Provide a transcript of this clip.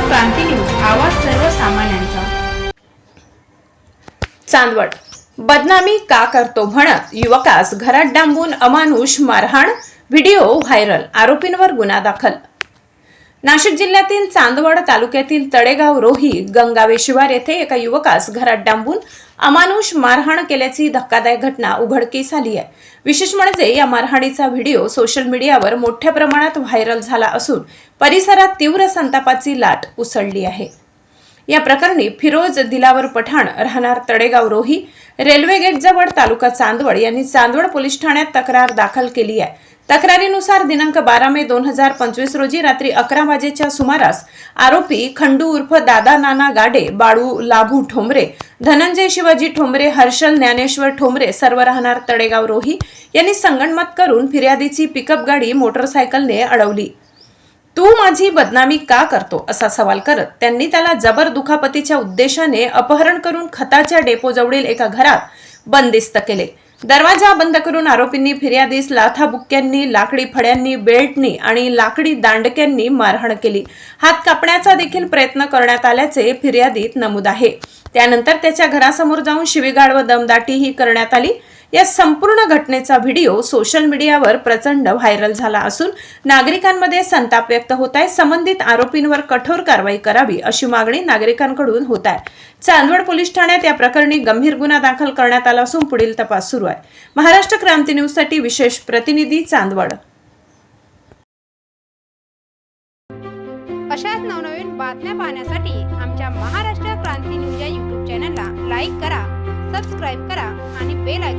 क्रांती news आवाज सर्वसामान्यांचा. चांदवड. बदनामी का करतो म्हणत युवकास घरात डांबून अमानुष मारहाण व्हिडिओ व्हायरल आरोपींवर गुन्हा दाखल नाशिक जिल्ह्यातील चांदवड तालुक्यातील तडेगाव रोही गंगावे शिवार येथे एका युवकास घरात डांबून अमानुष मारहाण केल्याची धक्कादायक घटना उघडकीस आली आहे. विशेष म्हणजे या मारहाणीचा व्हिडिओ सोशल मीडियावर मोठ्या प्रमाणात व्हायरल झाला असून परिसरात तीव्र संतापाची लाट उसळली आहे. या प्रकरणी फिरोज दिलावर पठाण राहणार तडेगाव रोही रेल्वे गेटजवळ तालुका चांदवड यांनी चांदवड पोलीस ठाण्यात तक्रार दाखल केली आहे. तक्रारीनुसार दिनांक बारा मे दोन हजार पंचवीस रोजी रात्री अकरा वाजेच्या सुमारास आरोपी खंडू उर्फ दादा नाना गाडे बाळू लाभू ठोंबरे धनंजय शिवाजी ठोंबरे हर्षल ज्ञानेश्वर ठोंबरे सर्व राहणार तडेगाव रोही यांनी संगणमत करून फिर्यादीची पिकअप गाडी मोटरसायकलने अडवली. तू माझी बदनामी का करतो असा सवाल करत त्यांनी त्याला जबर दुखापतीच्या उद्देशाने अपहरण करून खताच्या डेपोजवळील एका घरात बंदिस्त केले. दरवाजा बंद करून आरोपींनी फिर्यादीस लाथाबुक्क्यांनी लाकडी फड्यांनी बेल्टनी आणि लाकडी दांडक्यांनी मारहाण केली. हात कापण्याचा देखील प्रयत्न करण्यात आल्याचे फिर्यादीत नमूद आहे. त्यानंतर त्याच्या घरासमोर जाऊन शिवीगाळ व दमदाटीही करण्यात आली. या संपूर्ण घटनेचा व्हिडिओ सोशल मीडियावर प्रचंड व्हायरल झाला असून नागरिकांमध्ये संताप व्यक्त होत आहे. संबंधित आरोपींवर कठोर कारवाई करावी अशी मागणी नागरिकांकडून होत आहे. चांदवड पोलीस ठाण्यात या प्रकरणी गंभीर गुन्हा दाखल करण्यात आला असून पुढील तपास सुरू आहे. महाराष्ट्र क्रांती न्यूजसाठी विशेष प्रतिनिधी चांदवड. अशाच नवनवीन बातम्या पाहण्यासाठी आमच्या महाराष्ट्र क्रांती न्यूज या यूट्यूब चॅनलला लाईक करा सबस्क्राईब करा आणि बेल